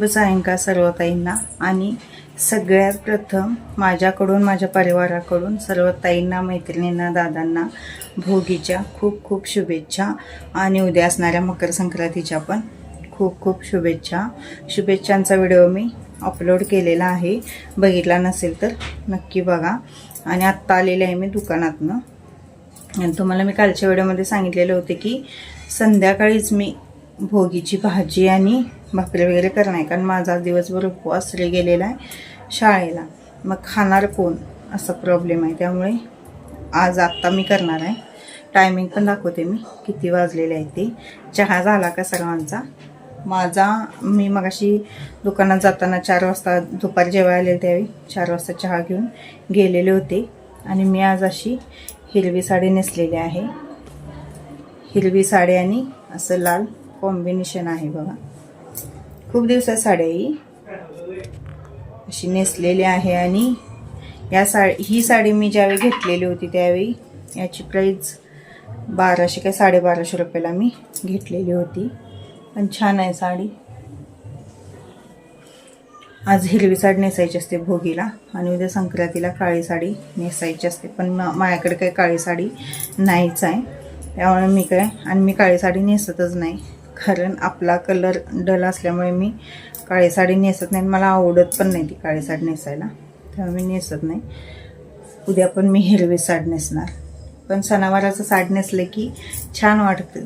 शुभ सायंकाळ सर्वताईंना. आणि सगळ्यात प्रथम माझ्याकडून माझ्या परिवाराकडून सर्व ताईंना मैत्रिणींना दादांना भोगीच्या खूप खूप शुभेच्छा. आणि उद्या असणाऱ्या मकर संक्रांतीच्या पण खूप खूप शुभेच्छा. शुभेच्छांचा व्हिडिओ मी अपलोड केलेला आहे. बघितला नसेल तर नक्की बघा. आणि आत्ता आलेले आहे मी दुकानातनं. तुम्हाला मी कालच्या व्हिडिओमध्ये सांगितलेले होते की संध्याकाळीच मी भोगीची भाजी आणि भाकरी वगैरे करणार आहे. कारण माझा दिवसभर उपवास गेलेला आहे शाळेला. मग खाणार कोण? असा प्रॉब्लेम आहे. त्यामुळे आज आत्ता मी करणार आहे. टायमिंग पण दाखवते मी. किती वाजलेले आहे ते. चहा झाला का सर्वांचा? माझा मी मगाशी दुकानात जाताना चार वाजता दुपारी जेव्हा आले त्यावेळी चार वाजता चहा घेऊन गेलेले होते. आणि मी आज अशी हिरवी साडी नेसलेली आहे. हिरवी साडी आणि असं लाल कॉम्बिनेशन आहे बघा. खूप दिवसात साड्या ही. अशी नेसलेली आहे आणि या साडी ही साडी मी ज्यावेळी घेतलेली होती त्यावेळी याची प्राईज बाराशे काय साडेबाराशे रुपयाला मी घेतलेली होती. पण छान आहे साडी. आज हिरवी साडी नेसायची असते भोगीला आणि उद्या संक्रांतीला काळी साडी नेसायची असते. पण मा- माझ्याकडे काही काळी साडी नाहीच आहे. त्यामुळे मी काय आणि मी काळी साडी नेसतच नाही. कारण आपला कलर डल असल्यामुळे मी काळी साडी नेसत नाही आणि मला आवडत पण नाही ती काळी साडी नेसायला. त्यामुळे मी नेसत नाही. उद्या पण मी हिरवी साडी नेसणार. पण सणावाराचं साडी नेसले की छान वाटतं.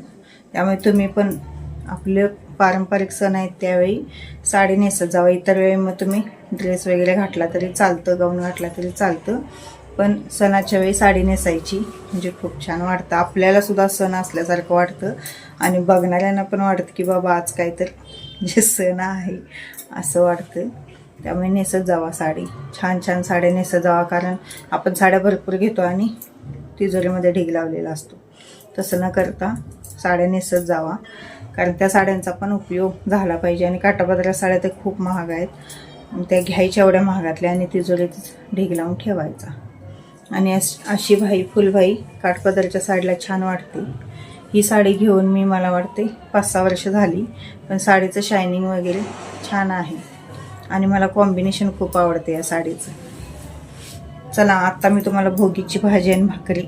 त्यामुळे तुम्ही पण आपले पारंपरिक सण आहेत त्यावेळी साडी नेसत जावं. इतर वेळी मग तुम्ही ड्रेस वगैरे घातला तरी चालतं गाऊन घातला तरी चालतं. पण सणाच्या वेळी साडी नेसायची. म्हणजे खूप छान वाटतं. आपल्याला सुद्धा सण असल्यासारखं वाटतं. आणि बघणाऱ्यांना पण वाटतं की बाबा आज काय तर जे म्हणजे सण आहे असं वाटतं. त्यामुळे नेसत जावा साडी. छान छान साड्या नेसत जावा. कारण आपण साड्या भरपूर घेतो आणि तिजोरीमध्ये ढीग लावलेला असतो. तसं न करता साड्या नेसत जावा. कारण त्या साड्यांचा पण उपयोग झाला पाहिजे. आणि काटापदरा साड्या तर खूप महाग आहेत. त्या घ्यायच्या एवढ्या महागातल्या आणि तिजोरीत ढीग लावून ठेवायचा. आणि अश अशी भाई फुलभाई काठपदरच्या साडीला छान वाटते. ही साडी घेऊन मी मला वाटते पाच सहा वर्ष झाली पण साडीचं शायनिंग वगैरे छान आहे. आणि मला कॉम्बिनेशन खूप आवडते या साडीचं. चला आत्ता मी तुम्हाला भोगीची भाजी आणि भाकरी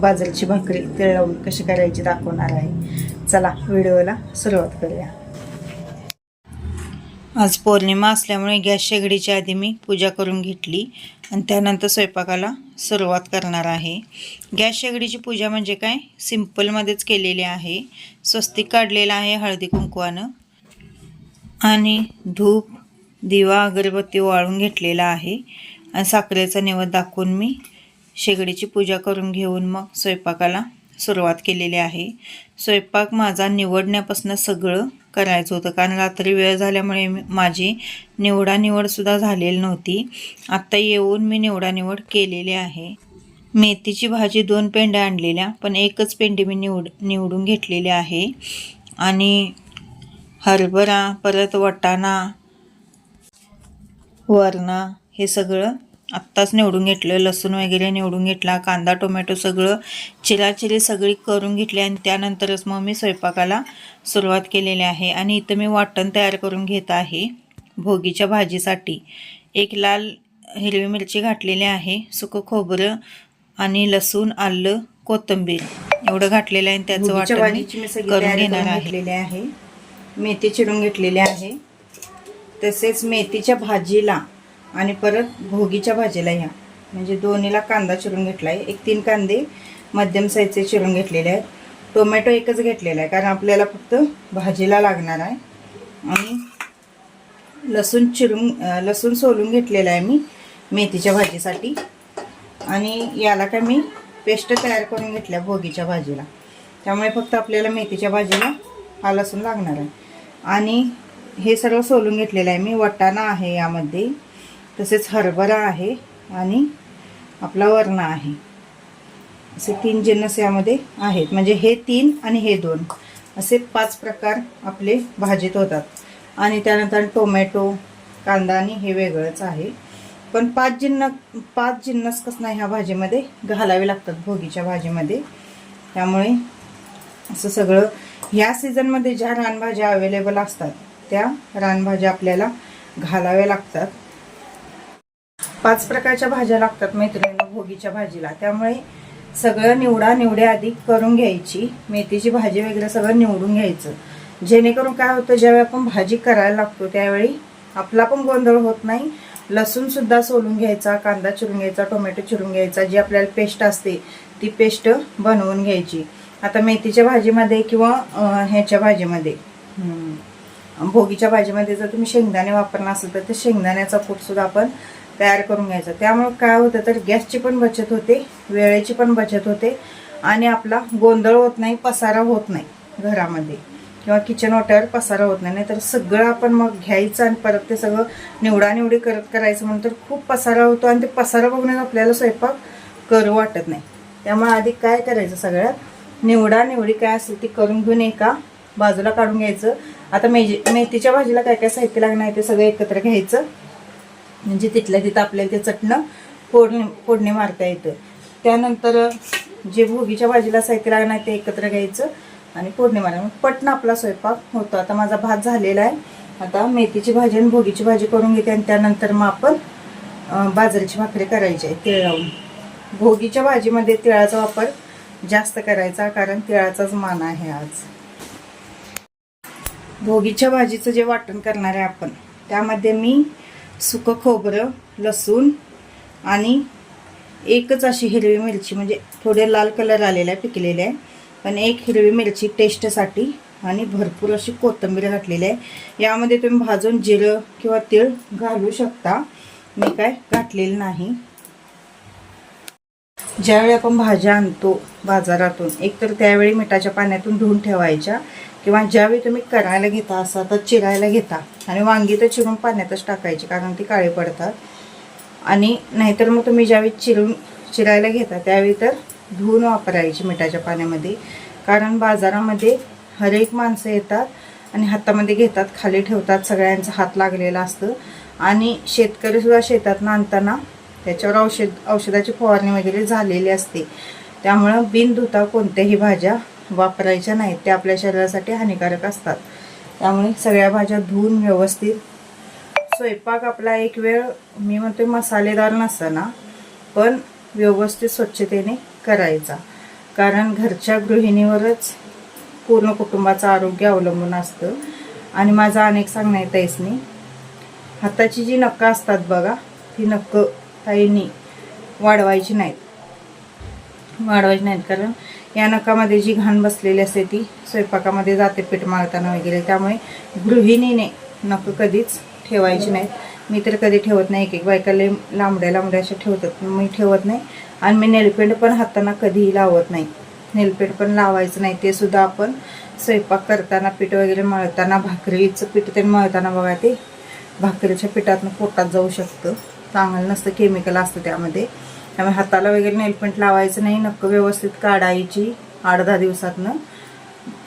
बाजरीची भाकरी तिळ लावून कशी करायची दाखवणार आहे. चला व्हिडिओला सुरुवात करूया. आज पौर्णिमा असल्यामुळे गॅस शेगडीच्या आधी मी पूजा करून घेतली. आणि त्यानंतर स्वयंपाकाला सुरुवात करणार आहे. गॅस शेगडीची पूजा म्हणजे काय? सिम्पलमध्येच केलेली आहे. स्वस्तिक काढलेला आहे हळदी कुंकवानं. आणि धूप दिवा अगरबत्ती वाळून घेतलेला आहे. आणि साखरेचा निवद दाखवून मी शेगडीची पूजा करून घेऊन मग स्वयंपाकाला सुरुवात केलेली आहे. स्वयंपाक माझा निवडण्यापासून सगळं करायचं होतं. कारण रात्री वेळ झाल्यामुळे माझी निवडानिवडसुद्धा झालेली नव्हती. आत्ता येऊन मी निवडानिवड केलेली आहे. मेथीची भाजी दोन पेंड्या आणलेल्या पण एकच पेंडी मी निवड निवडून घेतलेली आहे. आणि हरभरा परत वटाणा वरणा हे सगळं आत्ताच निवडून घेतलं लसूण वगैरे निवडून घेतला कांदा टोमॅटो सगळं चिराचिरी सगळी करून घेतली आणि त्यानंतरच मग मी स्वयंपाकाला सुरुवात केलेली आहे. आणि इथं मी वाटण तयार करून घेत आहे भोगीच्या भाजीसाठी. एक लाल हिरवी मिरची घातलेली आहे सुकं खोबरं आणि लसूण आलं कोथिंबीर एवढं घातलेलं आहे आणि त्याचं वाटण करून घेणार आहे. मेथी चिरून घेतलेली आहे. तसेच मेथीच्या भाजीला आणि परत भोगीच्या भाजीला ह्या. म्हणजे दोन्हीला कांदा चिरून घेतला आहे एक तीन कांदे मध्यम साईजचे चिरून घेतलेले आहेत. टोमॅटो एकच घेतलेला आहे कारण आपल्याला फक्त भाजीला लागणार आहे. आणि लसूण चिरून लसूण सोलून घेतलेला आहे मी मेथीच्या भाजीसाठी. आणि याला काय मी पेस्ट तयार करून घेतल्या भोगीच्या भाजीला. त्यामुळे फक्त आपल्याला मेथीच्या भाजीला हा लसूण लागणार आहे. आणि हे सर्व सोलून घेतलेलं आहे मी. वटाणा आहे यामध्ये. तसेच हरभरा आहे आणि आपला वरणा आहे. असे तीन जिन्नस यामध्ये आहेत. म्हणजे हे तीन आणि हे दोन. असे पाच प्रकार आपले भाजीत होतात. आणि त्यानंतर टोमॅटो कांदा आणि हे वेगळंच आहे. पण पाच जिन्न पाच जिन्नस कसं नाही ह्या भाजीमध्ये घालावे लागतात? भोगीच्या भाजीमध्ये. त्यामुळे असं सगळं ह्या सीझनमध्ये ज्या रानभाज्या अवेलेबल असतात त्या रानभाज्या आपल्याला घालाव्या लागतात. पाच प्रकारच्या भाज्या लागतात मैत्रिणींना भोगीच्या भाजीला. त्यामुळे सगळं निवडा निवड्या आधी करून घ्यायची. मेथीची भाजी वगैरे सगळं निवडून घ्यायचं. जेणेकरून काय होतं ज्यावेळी आपण भाजी करायला लागतो त्यावेळी आपला पण गोंधळ होत नाही. लसूणसुद्धा सोलून घ्यायचा कांदा चिरून घ्यायचा टोमॅटो चिरून घ्यायचा जी आपल्याला पेस्ट असते ती पेस्ट बनवून घ्यायची. आता मेथीच्या भाजीमध्ये किंवा ह्याच्या भाजीमध्ये भोगीच्या भाजीमध्ये जर तुम्ही शेंगदाणे वापरणार असेल तर ते शेंगदाण्याचा कूट सुद्धा आपण तयार करून घ्यायचा. त्यामुळे काय होतं तर गॅसची पण बचत होते वेळेची पण बचत होते आणि आपला गोंधळ होत नाही पसारा होत नाही घरामध्ये. किंवा किचन वाट्यावर पसारा होत नाही. नाहीतर सगळं आपण मग घ्यायचं आणि परत ते सगळं निवडानिवडी करत करायचं म्हणून तर खूप पसारा होतो आणि ते पसारा बघण्यात आपल्याला स्वयंपाक करू वाटत नाही. त्यामुळे आधी काय करायचं सगळ्यात? निवडा निवडी काय असेल ती करून घेऊन एका बाजूला काढून घ्यायचं. आता मेजी मेथीच्या भाजीला काय काय साहित्य लागणार आहे ते सगळं एकत्र घ्यायचं. म्हणजे तिथल्या तिथं आपल्याला ते चटणं फोडणी फोडणी मारता येतं. त्यानंतर जे भोगीच्या भाजीला साहित्य लागणार आहे ते एकत्र घ्यायचं आणि फोडणी मारा मग पटणं आपला स्वयंपाक होतो. आता माझा भात झालेला आहे. आता मेथीची भाजी आणि भोगीची भाजी करून घेते आणि त्यानंतर मग आपण बाजरीची भाकरी करायची आहे तिळ लावून भोगीच्या भाजीमध्ये तिळाचा वापर जास्त करायचा कारण तिळाचाच मान आहे आज. भोगीच्या भाजीचं जे वाटण करणार आहे आपण त्यामध्ये मी सुकं खोबरं लसूण आणि एकच अशी हिरवी मिरची म्हणजे थोडे लाल कलर आलेला आहे पिकलेले आहे पण एक हिरवी मिरची टेस्टसाठी आणि भरपूर अशी कोथिंबीर घातलेली आहे. यामध्ये तुम्ही भाजून जिरं किंवा तीळ घालू शकता. मी काय घातलेलं नाही. ज्यावेळी आपण भाज्या आणतो बाजारातून एकतर त्यावेळी मिठाच्या पाण्यातून धुवून ठेवायच्या. किंवा ज्यावेळी तुम्ही करायला घेता असा तर चिरायला घेता. आणि वांगी तर चिरून पाण्यातच टाकायची कारण ती काळी पडतात. आणि नाहीतर मग तुम्ही ज्यावेळी चिरून चिरायला घेता त्यावेळी तर धुवून वापरायची मिठाच्या पाण्यामध्ये. कारण बाजारामध्ये हरेक माणसं येतात आणि हातामध्ये घेतात खाली ठेवतात सगळ्यांचा हात लागलेला असतं. आणि शेतकरीसुद्धा शेतात आणताना त्याच्यावर औषध औषधाची फवारणी वगैरे झालेली असते. त्यामुळं बिन धुता कोणत्याही भाज्या वापरायच्या नाहीत. त्या आपल्या शरीरासाठी हानिकारक असतात. त्यामुळे सगळ्या भाज्या धुवून व्यवस्थित स्वयंपाक आपला एक वेळ मी म्हणते मसालेदार नसताना पण व्यवस्थित स्वच्छतेने करायचा. कारण घरच्या गृहिणीवरच पूर्ण कुटुंबाचं आरोग्य अवलंबून असतं. आणि माझा अनेक सांगण्यात यायच हाताची जी नक्क असतात बघा ती नक्क ताईंनी वाढवायची नाहीत. वाढवायची नाहीत. कारण या नकामध्ये जी घाण बसलेली असते ती स्वयंपाकामध्ये जाते पीठ मारताना वगैरे. त्यामुळे गृहिणीने नकं कधीच ठेवायची नाहीत. मी तर कधी ठेवत नाही. एक एक बायकाला लांबड्या लांबड्या अशा ठेवतात. मी ठेवत नाही. आणि मी नेलपेंट पण हाताना कधीही लावत नाही. नेलपेंट पण लावायचं नाही. ते सुद्धा आपण स्वयंपाक करताना पीठ वगैरे मळताना भाकरीचं पीठ ते मळताना बघा ते भाकरीच्या पिठातनं पोटात जाऊ शकतं. चांगलं नसतं. केमिकल असतं त्यामध्ये. त्यामुळे हाताला वगैरे नेलपेंट लावायचं नाही नक्क व्यवस्थित काढायची आठ दहा दिवसातनं.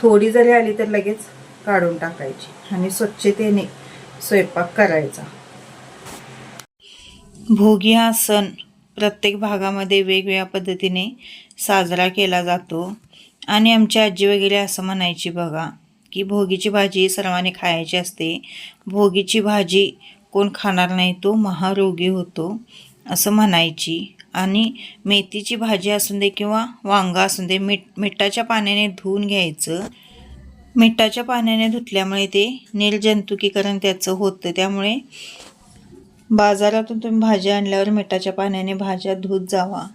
थोडी जरी आली तर लगेच काढून टाकायची आणि स्वच्छतेने स्वयंपाक करायचा. भोगी हा सण प्रत्येक भागामध्ये वेगवेगळ्या पद्धतीने साजरा केला जातो. आणि आमची आजी वगैरे असं म्हणायची बघा की भोगीची भाजी सर्वांनी खायची असते. भोगीची भाजी कोण खाणार नाही तो महारोगी होतो असं म्हणायची. आणि मेथीची भाजी असून दे किंवा वांगा असून दे मीठ मिठाच्या पाण्याने धुवून घ्यायचं. मिठाच्या पाण्याने धुतल्यामुळे ते निर्जंतुकीकरण त्याचं होतं. त्यामुळे बाजारातून तुम्ही भाज्या आणल्यावर मिठाच्या पाण्याने भाज्या धुत जावा.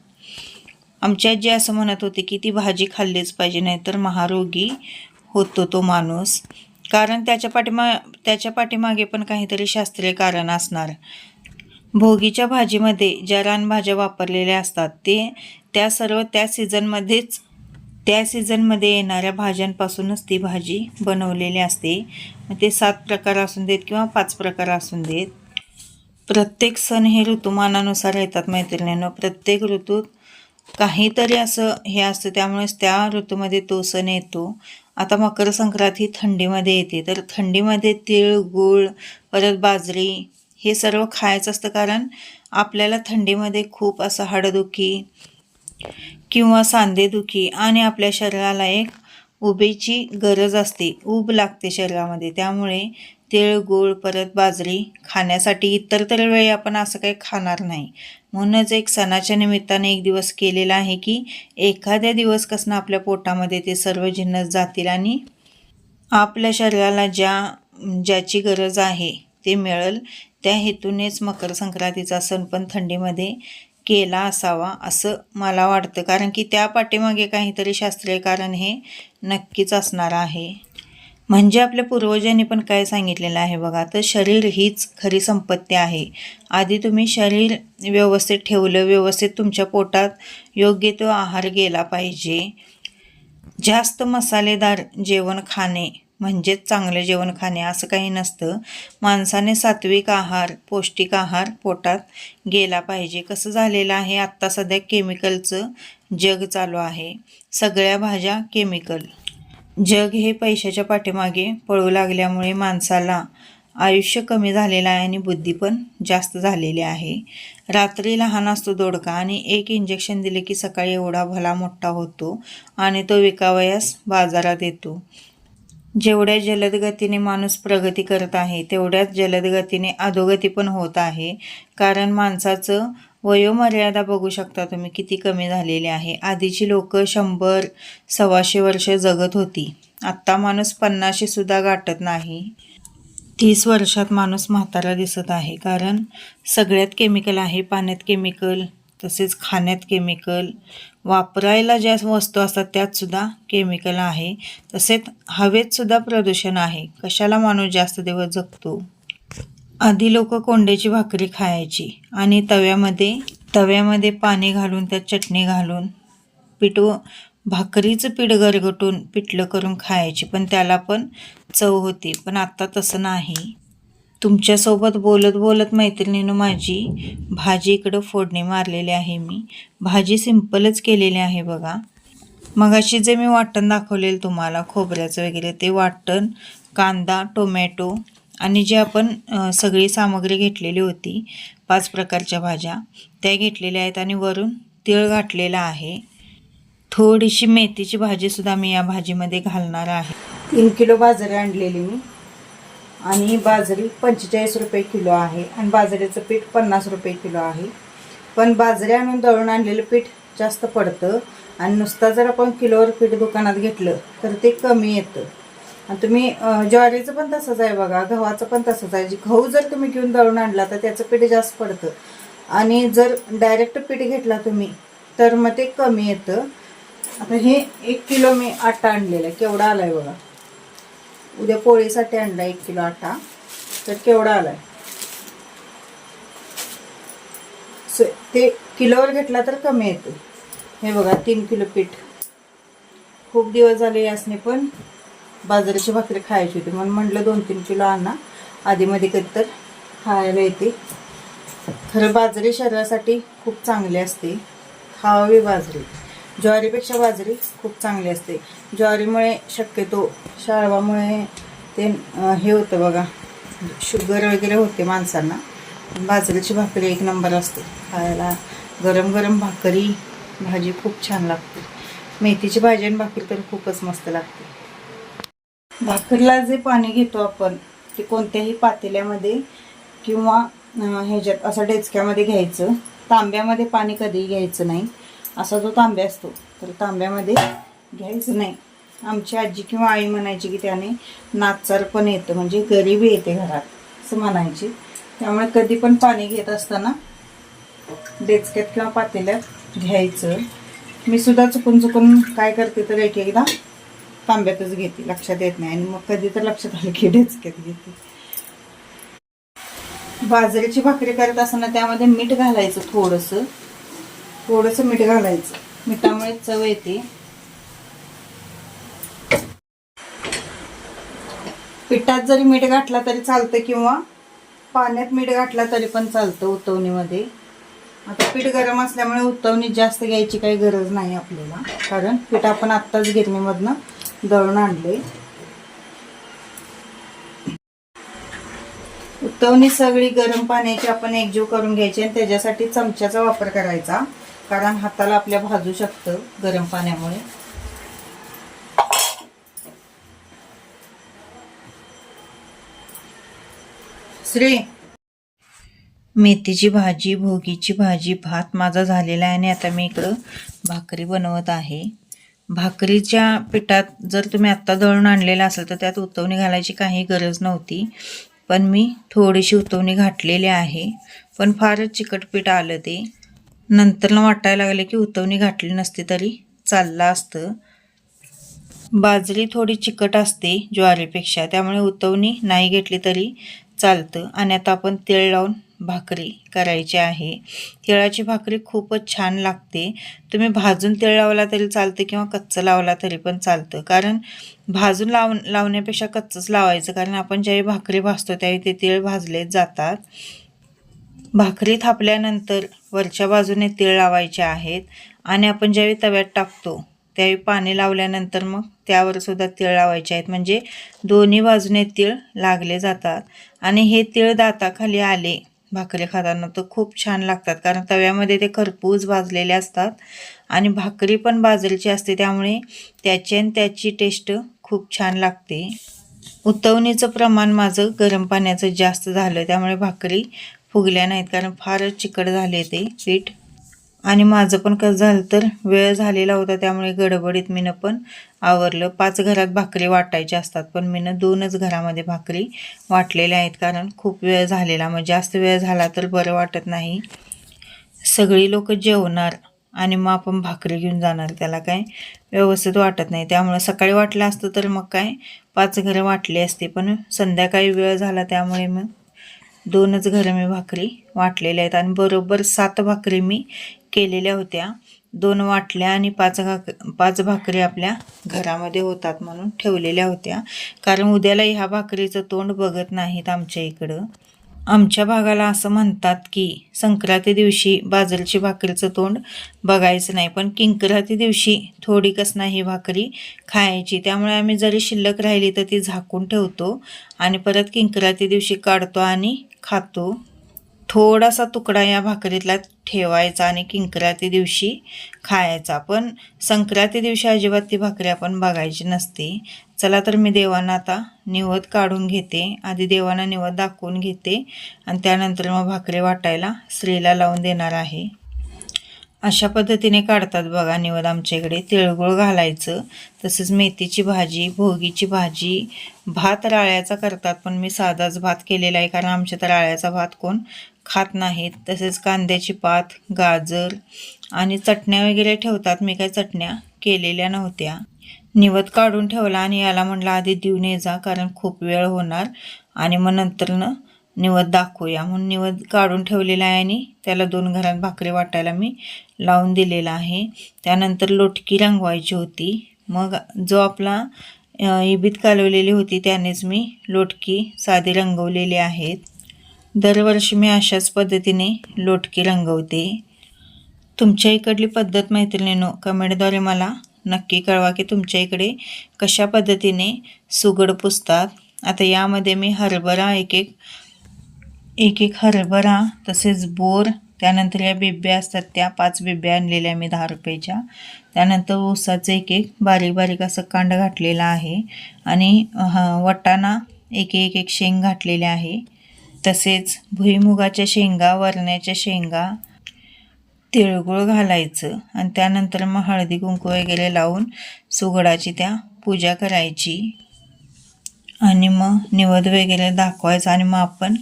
आमची आजी असं म्हणत होती की ती भाजी खाल्लीच पाहिजे नाहीतर महारोगी होतो तो माणूस. कारण त्याच्या पाठीमा त्याच्या पाठीमागे पण काहीतरी शास्त्रीय कारण असणार. भोगीच्या भाजीमध्ये ज्या रानभाज्या वापरलेल्या असतात ते त्या सर्व त्या सीझनमध्येच त्या सीझनमध्ये येणाऱ्या भाज्यांपासूनच ती भाजी बनवलेली असते. ते सात प्रकार असून देत किंवा पाच प्रकार असून देत. प्रत्येक सण हे ऋतुमानानुसार येतात मैत्रिणींनो. प्रत्येक ऋतूत काहीतरी असं हे असतं त्यामुळेच त्या ऋतूमध्ये तो सण येतो. आता मकर संक्रांत ही थंडीमध्ये येते. तर थंडीमध्ये तिळ गूळ परत बाजरी हे सर्व खायचं असतं कारण आपल्याला थंडीमध्ये खूप असं हाडदुखी किंवा सांधेदुखी आणि आपल्या शरीराला एक उभीची गरज असते. ऊब लागते शरीरामध्ये. त्यामुळे तिळ गूळ परत बाजरी खाण्यासाठी इतर तर वेळी आपण असं काही खाणार नाही. म्हणूनच एक सणाच्या निमित्ताने एक दिवस केलेला आहे की एखाद्या दिवस कसं आपल्या पोटामध्ये ते सर्व जिन्नस जातील आणि आपल्या शरीराला ज्या ज्याची गरज आहे ते मिळेल. त्या हेतूनेच मकर संक्रांतीचा सण पण थंडीमध्ये केला असावा असं मला वाटतं. कारण की त्या पाठीमागे काहीतरी शास्त्रीय कारण हे नक्कीच असणार आहे. म्हणजे आपल्या पूर्वजांनी पण काय सांगितलेलं आहे बघा तर शरीर हीच खरी संपत्ती आहे. आधी तुम्ही शरीर व्यवस्थित ठेवलं व्यवस्थित तुमच्या पोटात योग्य तो आहार गेला पाहिजे. जास्त मसालेदार जेवण खाणे म्हणजेच चांगलं जेवण खाणे असं काही नसतं. माणसाने सात्विक आहार पौष्टिक आहार पोटात गेला पाहिजे. कसं झालेलं आहे आत्ता सध्या केमिकलचं जग चालू आहे. सगळ्या भाज्या केमिकल. जग हे पैशाच्या पाठीमागे पळू लागल्यामुळे माणसाला आयुष्य कमी झालेलं आहे आणि बुद्धी पण जास्त झालेली आहे. रात्री लहान असतो दोडका आणि एक इंजेक्शन दिले की सकाळी एवढा भला मोठा होतो आणि तो विकावयास बाजारात येतो. जेवढ्या जलद गतीने माणूस प्रगती करत आहे तेवढ्याच जलद गतीने अधोगती पण होत आहे. कारण माणसाचं वयोमर्यादा बघू शकता तुम्ही किती कमी झालेली आहे. आधीची लोक शंभर सव्वाशे वर्ष जगत होती. आत्ता माणूस पन्नाशीसुद्धा गाठत नाही. तीस वर्षात माणूस म्हातारा दिसत आहे. कारण सगळ्यात केमिकल आहे पाण्यात केमिकल तसेच खाण्यात केमिकल वापरायला ज्या वस्तू असतात त्यातसुद्धा केमिकल आहे. तसेच हवेतसुद्धा प्रदूषण आहे. कशाला माणूस जास्त दिवस जगतो? आधी लोक कोंड्याची भाकरी खायची आणि तव्यामध्ये तव्यामध्ये पाणी घालून त्यात चटणी घालून पिठव भाकरीचं पीठ गरगटून पिठलं करून खायची. पण त्याला पण चव होती. पण आत्ता तसं नाही. तुमच्यासोबत बोलत बोलत मैत्रिणीनं माझी भाजी इकडं फोडणी मारलेली आहे मी. भाजी सिंपलच केलेली आहे बघा. मगाशी जे मी वाटण दाखवलेलं तुम्हाला खोबऱ्याचं वगैरे ते वाटण कांदा टोमॅटो आणि जे आपण सगळी सामग्री घेतलेली होती पाच प्रकारच्या भाज्या त्या घेतलेल्या आहेत आणि वरून तिळ घातलेला आहे. थोडीशी मेथीची भाजीसुद्धा मी या भाजीमध्ये घालणार आहे. तीन किलो बाजरी आणलेली मी. आणि बाजरी पंचेचाळीस रुपये किलो आहे आणि बाजरीचं पीठ पन्नास रुपये किलो आहे. पण बाजरी आणून दळून आणलेलं पीठ जास्त पडतं आणि नुसता जर आपण किलोवर पीठ दुकानात घेतलं तर ते कमी येतं. आणि तुम्ही ज्वारीचं पण तसंच आहे बघा गव्हाचं पण तसंच आहे. गहू जर तुम्ही घेऊन दळून आणला तर त्याचं पीठ जास्त पडतं. आणि जर डायरेक्ट पीठ घेतला तुम्ही तर मग ते कमी येतं. आता हे एक किलो मी आटा आणलेला आहे केवढा आला आहे बघा. उद्या पोळीसाठी आणला एक किलो आटा. तर केवढा आलाय? ते किलोवर घेतला तर कमी येतो हे बघा तीन किलो पीठ. खूप दिवस झाले यासने पण बाजाराची भाकरी खायची होती. म्हणून म्हटलं दोन तीन किलो आणा. आधीमध्ये कधी तर खायला येते. खरं बाजरी शरीरासाठी खूप चांगली असते. खावावी बाजरी. ज्वारीपेक्षा बाजरी खूप चांगली असते. ज्वारीमुळे शक्यतो शाळवामुळे ते हे होतं बघा शुगर वगैरे होते माणसांना. बाजरीची भाकरी एक नंबर असते. खायला गरम गरम भाकरी भाजी खूप छान लागते. मेथीची भाजी आणि भाकरी तर खूपच मस्त लागते. भाकरीला जे पाणी घेतो आपण ते कोणत्याही पातेल्यामध्ये किंवा ह्याच्यात असं डेचक्यामध्ये घ्यायचं. तांब्यामध्ये पाणी कधीही घ्यायचं नाही. असा जो तांब्या असतो. तर तांब्यामध्ये घ्यायचं नाही. आमची आजी किंवा आई म्हणायची की त्याने नाचार पण येतं म्हणजे गरिबी येते घरात असं म्हणायची. त्यामुळे कधी पण पाणी घेत असताना डेचक्यात किंवा पातेल्यात घ्यायचं. मी सुद्धा चुकून चुकून काय करते तर एक एकदा तांब्यातच घेते लक्षात येत नाही. आणि मग कधी तर लक्षात आलं की डेचक्यात घेते. बाजरीची भाकरी करत असताना त्यामध्ये मीठ घालायचं थोडंसं. थोडंसं मीठ घालायचं. मिठामुळे चव येते. पिठात जरी मीठ घातला तरी चालतं किंवा पाण्यात मीठ घातला तरी पण चालतं उतवणीमध्ये. आता पीठ गरम असल्यामुळे उतवणी जास्त घ्यायची काही गरज नाही आपल्याला. कारण पीठ आपण आत्ताच गिरणीमधनं दळून आणले उतवणी सगळी गरम पाण्याची आपण एकजीव करून घ्यायची आणि त्याच्यासाठी चमच्याचा वापर करायचा. कारण हाताला आपल्या भाजू शकतं गरम पाण्यामुळे. श्री मेथीची भाजी भोगीची भाजी भात माझा झालेला आहे आणि आता मी इकडं भाकरी बनवत आहे. भाकरीच्या पिठात जर तुम्ही आत्ता दळून आणलेलं असेल तर त्यात उतवणी घालायची काही गरज नव्हती. पण मी थोडीशी उतवणी घातलेली आहे. पण फारच चिकट पीठ आलं ते. नंतरनं वाटायला लागले की उतवणी घातली नसती तरी चाललं असतं. बाजरी थोडी चिकट असते ज्वारीपेक्षा त्यामुळे उतवणी नाही घेतली तरी चालतं. आणि आता आपण तेल लावून भाकरी करायची आहे. तिळाची भाकरी खूपच छान लागते. तुम्ही भाजून तेल लावला तरी चालतं किंवा कच्चं लावला तरी पण चालतं. कारण भाजून लाव लावण्यापेक्षा कच्चंच लावायचं. कारण आपण ज्यावेळी भाकरी भाजतो त्यावेळी ते तिळ भाजले जातात. भाकरी थापल्यानंतर वरच्या बाजूने तीळ लावायचे आहेत आणि आपण ज्यावेळी तव्यात टाकतो त्यावेळी पाणी लावल्यानंतर मग त्यावर सुद्धा तीळ लावायचे आहेत. म्हणजे दोन्ही बाजूने तीळ लागले जातात. आणि हे तीळ दाताखाली आले भाकरी खाताना तर खूप छान लागतात कारण तव्यामध्ये ते खरपूस भाजलेले असतात आणि भाकरी पण बाजरीची असते त्यामुळे त्याची आणि त्याची टेस्ट खूप छान लागते. उतवणीचं प्रमाण माझं गरम पाण्याचं जास्त झालं त्यामुळे भाकरी फुगल्या नाहीत कारण फारच चिकट झाले ते पीठ. आणि माझं पण कसं झालं तर वेळ झालेला होता त्यामुळे गडबडीत मीनं पण आवरलं. पाच घरात भाकरी वाटायच्या असतात पण मीनं दोनच घरामध्ये भाकरी वाटलेल्या आहेत कारण खूप वेळ झालेला. मग जास्त वेळ झाला तर बरं वाटत नाही. सगळी लोक जेवणार आणि मग आपण भाकरी घेऊन जाणार त्याला काय व्यवस्थित वाटत नाही. त्यामुळे सकाळी वाटलं असतं तर मग काय पाच घरं वाटली असते पण संध्याकाळी वेळ झाला त्यामुळे मग दोनच घरं मी भाकरी वाटलेल्या आहेत आणि बरोबर सात भाकरी मी केलेल्या होत्या. दोन वाटल्या आणि पाच भाक पाच भाकरी आपल्या घरामध्ये होतात म्हणून ठेवलेल्या होत्या. कारण उद्याला ह्या भाकरीचं तोंड बघत नाहीत आमच्या इकडं. आमच्या भागाला असं म्हणतात की संक्रांती दिवशी बाजरीची भाकरीचं तोंड बघायचं नाही पण किंक्रांती दिवशी थोडी कस नाही भाकरी खायची. त्यामुळे आम्ही जरी शिल्लक राहिली तर ती झाकून ठेवतो आणि परत किंक्रांती दिवशी काढतो आणि खातो. थोडासा तुकडा या भाकरीतला ठेवायचा आणि किंकराती दिवशी खायचा. पण संक्रांती दिवशी अजिबात ती भाकरी आपण बघायची नसते. चला तर मी देवांना आता निवद काढून घेते. आधी देवांना निवद दाखवून घेते. आणि त्यानंतर मग भाकरी वाटायला स्त्रीला लावून देणार आहे. अशा पद्धतीने काढतात बघा निवद आमच्या इकडे. तिळगुळ घालायचं. तसेच मेथीची भाजी भोगीची भाजी भात राळ्याचा करतात पण मी साधाच भात केलेला आहे कारण आमच्या तर राळ्याचा भात कोण खात नाहीत. तसेच कांद्याची पात गाजर आणि चटण्या वगैरे ठेवतात. मी काही चटण्या केलेल्या नव्हत्या. निवत काढून ठेवला आणि याला म्हटलं आधी देऊन ये जा कारण खूप वेळ होणार आणि मग नंतरनं निवद दाखवूया. म्हणून निवद काढून ठेवलेला आहे आणि त्याला दोन घरात भाकरी वाटायला मी लावून दिलेला आहे. त्यानंतर लोटकी रंगवायची होती. मग जो आपला इबीत कालवलेली होती त्यानेच मी लोटकी साधी रंगवलेली आहेत. दरवर्षी मी अशाच पद्धतीने लोटकी रंगवते. तुमच्या इकडली पद्धत मैत्रिणीनो कमेंटद्वारे मला नक्की कळवा की तुमच्या इकडे कशा पद्धतीने सुगड पुसतात. आता यामध्ये मी हरभरा एक एक एक एक हरभरा तसेच बोर त्यानंतर या बिब्या असतात. त्या पाच बिब्या आणलेल्या मी दहा रुपयाच्या. त्यानंतर ऊसाचं एक एक बारीक बारीक असं कांड घातलेला आहे. आणि वटाणा एक एक एक शेंग घातलेले आहे. तसेच भुईमुगाच्या शेंगा वरण्याच्या शेंगा तिळगुळ घालायचं. आणि त्यानंतर मग हळदी कुंकू वगैरे लावून सुगडाची त्या पूजा करायची. आणि मग निवद वगैरे दाखवायचं. आणि मग आपण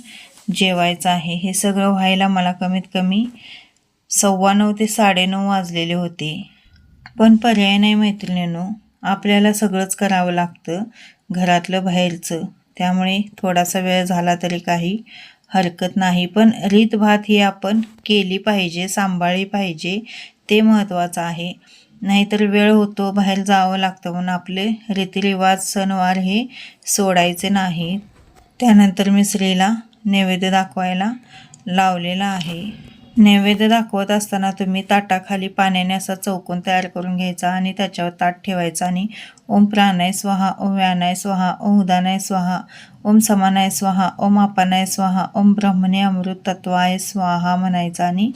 जेवायचं आहे. हे सगळं व्हायला मला कमीत कमी सव्वा नऊ ते साडेनऊ वाजलेले होते. पण पर्याय नाही मैत्रिणीनो. आपल्याला सगळंच करावं लागतं. घरातलं बाहेरचं. त्यामुळे थोडासा वेळ झाला तरी काही हरकत नाही. पण रीतभात ही आपण केली पाहिजे सांभाळली पाहिजे. ते महत्त्वाचं आहे. नाहीतर वेळ होतो बाहेर जावं लागतं. म्हणून आपले रीतिरिवाज सणवार हे सोडायचे नाही त्यानंतर मी स्त्रीला नैवेद्य दाखवायला लावलेला आहे. नैवेद्य दाखवत असताना तुम्ही ताटाखाली पाण्याने असा चौकोन तयार करून घ्यायचा आणि त्याच्यावर ताट ठेवायचा आणि ओम प्राणाय स्वाहा ओम व्यानाय स्वाहा ओम उदानाय स्वाहा ओम समानाय स्वाहा ओम आपानाय स्वाहा ओम ब्रह्मणे अमृत तत्वाय स्वाहा म्हणायचा आणि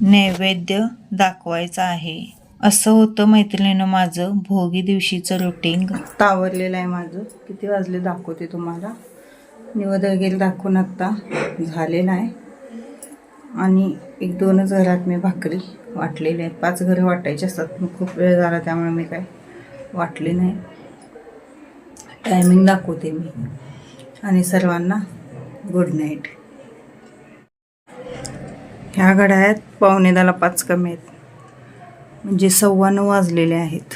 नैवेद्य दाखवायचा आहे. असं होतं मैत्रिणीनं माझं भोगी दिवशीचं रुटीन तावरलेलं आहे माझं. किती वाजले दाखवते तुम्हाला? निवद वगैरे दाखवून आत्ता झालेला आहे आणि एक दोनच घरात मी भाकरी वाटलेली आहेत. पाच घरं वाटायची असतात. मग खूप वेळ झाला त्यामुळे मी काय वाटले नाही. टायमिंग दाखवते मी. आणि सर्वांना गुड नाईट ह्या घड्याळ्यात पावणे दहाला पाच कमी आहेत. म्हणजे सव्वा नऊ वाजलेले आहेत.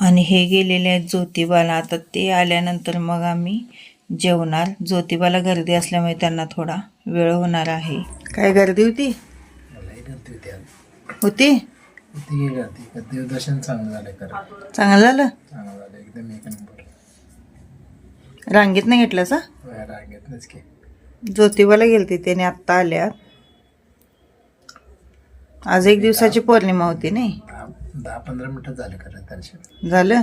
आणि हे गेलेले आहेत ज्योतिबाला. आता ते आल्यानंतर मग आम्ही जेवणार. ज्योतिबाला गर्दी असल्यामुळे त्यांना थोडा वेळ होणार आहे. काय गर्दी होती? होती देवदर्शन चांगलं झालं खरं. चांगलं झालं? चांगलं झालं एकदम एक नंबर. रांगेत नाही घेतलं सा बाहेर रांगेतनंच की. ज्योतिबाला गेलते त्याने आत्ता आल्या आज एक दिवसाची पौर्णिमा होती नाही? दहा दहा पंधरा मिनटं झालं खरं दर्शन. झालं?